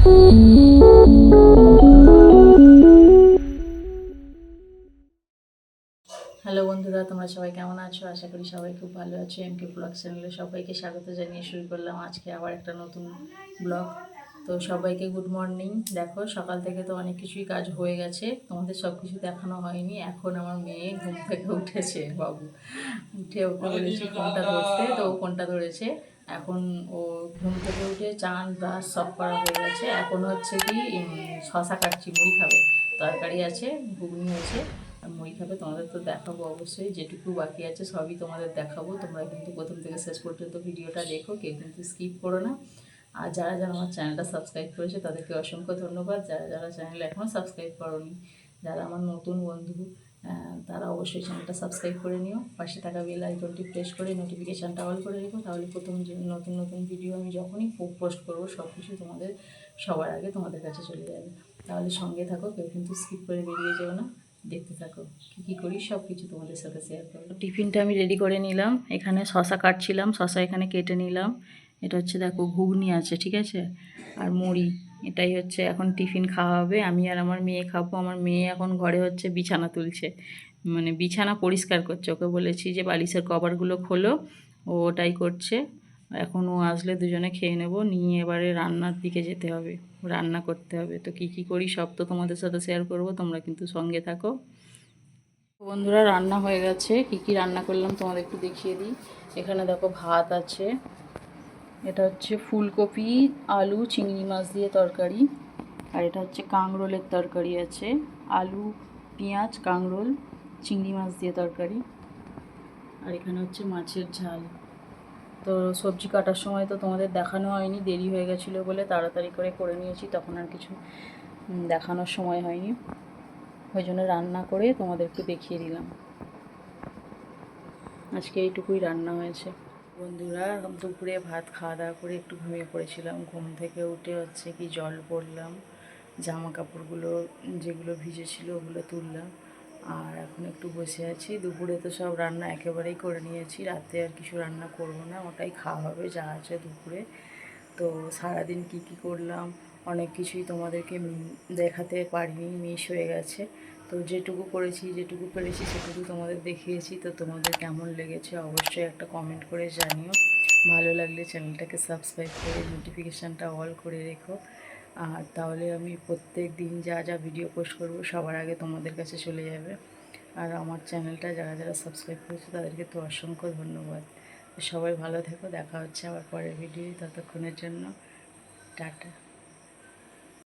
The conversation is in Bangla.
হ্যালো বন্ধুরা, তোমরা সবাই কেমন আছো? আশা করি সবাই খুব ভালো আছো। এম কে ব্লগ চ্যানেলে সবাইকে স্বাগত জানিয়ে শুরু করলাম আজকে আবার একটা নতুন ব্লগ তো সবাইকে গুড মর্নিং দেখো, সকাল থেকে তো অনেক কিছুই কাজ হয়ে গেছে। তোমাদের সব কিছু দেখানো হয়নি। এখন আমার মেয়ে ঘুম থেকে উঠেছে, বাবু। উঠে ওকে বলেছি ফোনটা ধরতে, তো ও ফোনটা ধরেছে। এখন ও ঘুম থেকে উঠে চান, ব্রাশ সব করা হয়ে গেছে। এখন হচ্ছে কি শশা কাটছি, মুড়ি খাবে। তরকারি আছে, ঘুগনি আছে মুড়ি খাবে। তোমাদের তো দেখাবো অবশ্যই। যেটুকু বাকি আছে সবই তোমাদের দেখাবো। তোমরা কিন্তু প্রথম থেকে শেষ পর্যন্ত ভিডিওটা দেখো। কেউ কিন্তু স্কিপ করো না। আর যারা যারা আমার চ্যানেলটা সাবস্ক্রাইব করেছে, তাদেরকে অসংখ্য ধন্যবাদ। যারা যারা চ্যানেল এখনও সাবস্ক্রাইব করোনি, যারা আমার নতুন বন্ধু তারা অবশ্যই চ্যানেলটা সাবস্ক্রাইব করে নিও। পাশে থাকা বেল আইকনটি প্রেস করে নোটিফিকেশানটা অল করে রেখো। তাহলে প্রথম নতুন নতুন ভিডিও আমি যখনই পোস্ট করব সব কিছু তোমাদের, সবার আগে তোমাদের কাছে চলে যাবে। তাহলে সঙ্গে থাকো, কেউ কিন্তু স্কিপ করে বেরিয়ে যেও না। দেখতে থাকো কী কী করি সব কিছু তোমাদের সাথে শেয়ার করব। টিফিনটা আমি রেডি করে নিলাম। এখানে শশা কাটছিলাম, শশা এখানে কেটে নিলাম। এটা হচ্ছে দেখো ঘুগনি আছে, ঠিক আছে? আর মুড়ি, এটাই হচ্ছে এখন টিফিন খাওয়া হবে। আমি আর আমার মেয়ে খাব। আমার মেয়ে এখন ঘরে হচ্ছে বিছানা তুলছে। মানে বিছানা পরিষ্কার করছে। ওকে বলেছি যে বালিশের কভারগুলো খোলো, ও ওটাই করছে। এখন ও আসলে দুজনে খেয়ে নেব। নিয়ে এবারে রান্নার দিকে যেতে হবে। রান্না করতে হবে। তো কী কী করি সব তো তোমাদের সাথে শেয়ার করব। তোমরা কিন্তু সঙ্গে থাকো। বন্ধুরা, রান্না হয়ে গেছে। কি কি রান্না করলাম তোমাদের একটু দেখিয়ে দিই। এখানে দেখো ভাত আছে। এটা হচ্ছে ফুলকপি, আলু, চিংড়ি মাছ দিয়ে তরকারি। আর এটা হচ্ছে কাঁকরোলের তরকারি আছে। আলু, পেঁয়াজ, কাঁকরোল, চিংড়ি মাছ দিয়ে তরকারি। আর এখানে হচ্ছে মাছের ঝাল। তো সবজি কাটার সময় তো তোমাদের দেখানো হয়নি, দেরি হয়ে গেছিল বলে তাড়াতাড়ি করে করে নিয়েছি, তখন আর কিছু দেখানোর সময় হয়নি। ওই জন্য রান্না করে তোমাদেরকে দেখিয়ে দিলাম। আজকে এইটুকুই রান্না হয়েছে। বন্ধুরা, দুপুরে ভাত খাওয়া দাওয়া করে একটু ঘুমিয়ে পড়েছিলাম। ঘুম থেকে উঠে হচ্ছে কি জল পড়লাম জামা কাপড়গুলো যেগুলো ভিজেছিল ওগুলো তুললাম। আর এখন একটু বসে আছি। দুপুরে তো সব রান্না একেবারেই করে নিয়েছি। রাতে আর কিছু রান্না করব না, ওটাই খাওয়া হবে যা আছে দুপুরে। তো সারাদিন কি কি করলাম, অনেক কিছুই তোমাদেরকে দেখাতে পারিনি, মিস হয়ে গেছে। তো যেটুকু করেছি, যেটুকু পেরেছি সেটুকু তোমাদের দেখিয়েছি। তো তোমাদের কেমন লেগেছে অবশ্যই একটা কমেন্ট করে জানিও। ভালো লাগলে চ্যানেলটাকে সাবস্ক্রাইব করে নোটিফিকেশানটা অল করে রেখো। আর তাহলে আমি প্রত্যেক দিন যা যা ভিডিও পোস্ট করব, সবার আগে তোমাদের কাছে চলে যাবে। আর আমার চ্যানেলটা যারা যারা সাবস্ক্রাইব করেছে, তাদেরকে তো অসংখ্য ধন্যবাদ। সবাই ভালো থেকো, দেখা হচ্ছে আবার পরের ভিডিও ততক্ষণের জন্য। টাটা।